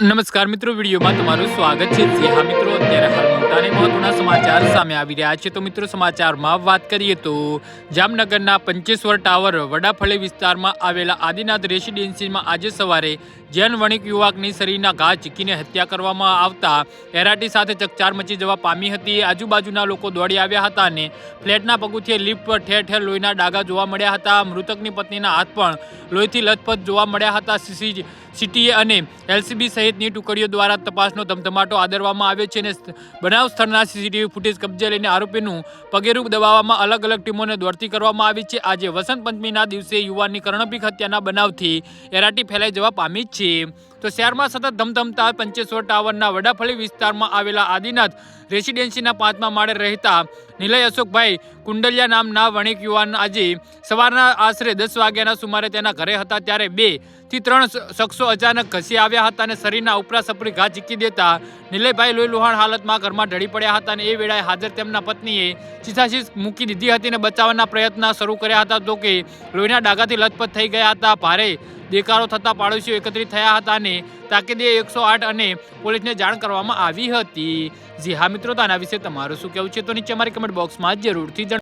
નમસ્કાર મિત્રો, વિડીયોમાં તમારું સ્વાગત છે. હા મિત્રો, અત્યારે હાલ મોટા મહત્વના સમાચાર સામે આવી રહ્યા છે. તો મિત્રો, સમાચારમાં વાત કરીએ તો જામનગરના પંચેશ્વર ટાવર વડાફળી વિસ્તારમાં આવેલા આદિનાથ રેસિડેન્સીમાં આજે સવારે જૈન વણિક યુવકની શરીરના ઘા ચીકીને હત્યા કરવામાં આવતા એરાટી સાથે ચકચાર મચી જવા પામી હતી. આજુબાજુના લોકો દોડી આવ્યા હતા અને ફ્લેટના પગુથી લિફ્ટ પર ઠેર ઠેર લોહીના ડાઘા જોવા મળ્યા હતા. મૃતકની પત્નીના હાથ પણ લોહીથી લથપથ જોવા મળ્યા હતા. સીસી સિટીએ અને એલસીબી સહિતની ટુકડીઓ દ્વારા તપાસનો ધમધમાટો આદરવામાં આવ્યો છે અને બનાવ સ્થળના સીસીટીવી ફૂટેજ કબજે લઈને આરોપીનું પગેરૂપ દબાવવામાં અલગ અલગ ટીમોને દોડતી કરવામાં આવી છે. આજે વસંત પંચમીના દિવસે યુવાનની કર્ણપીક હત્યાના બનાવથી એરાટી ફેલાઈ જવા પામી છે. તો શહેરમાં સતત ધમધમતા પંચેશ્વર ટાવરના વડાફળી વિસ્તારમાં આવેલા આદિનાથ રેસિડેન્સીના પાંચમા માળે રહેતા નિલય અશોકભાઈ કુંડલિયા નામના વણિક યુવાન આજે સવારના આશરે દસ વાગ્યાના સુમારે તેના ઘરે હતા ત્યારે બેથી ત્રણ શખ્સો અચાનક ઘસી આવ્યા હતા અને શરીરના ઉપરા સપરી ઘા ઝીકી દેતા નિલયભાઈ લોહી લુહાણ હાલતમાં ઘરમાં ઢળી પડ્યા હતા અને એ વેળાએ હાજર તેમના પત્નીએ ચીસાચીસ મૂકી દીધી હતી અને બચાવવાના પ્રયત્ન શરૂ કર્યા હતા તો કે લોહીના ડાઘાથી લથપથ થઈ ગયા હતા. ભારે દેકારો થતાં પાડોશીઓ એકત્રિત થયા હતા અને તાકીદે એકસો આઠ અને પોલીસને જાણ કરવામાં આવી હતી. જી હા મિત્રો, તો આના વિશે તમારું શું કહેવું છે? તો નીચે અમારી કમેન્ટ બોક્સમાં જરૂરથી જણાવો.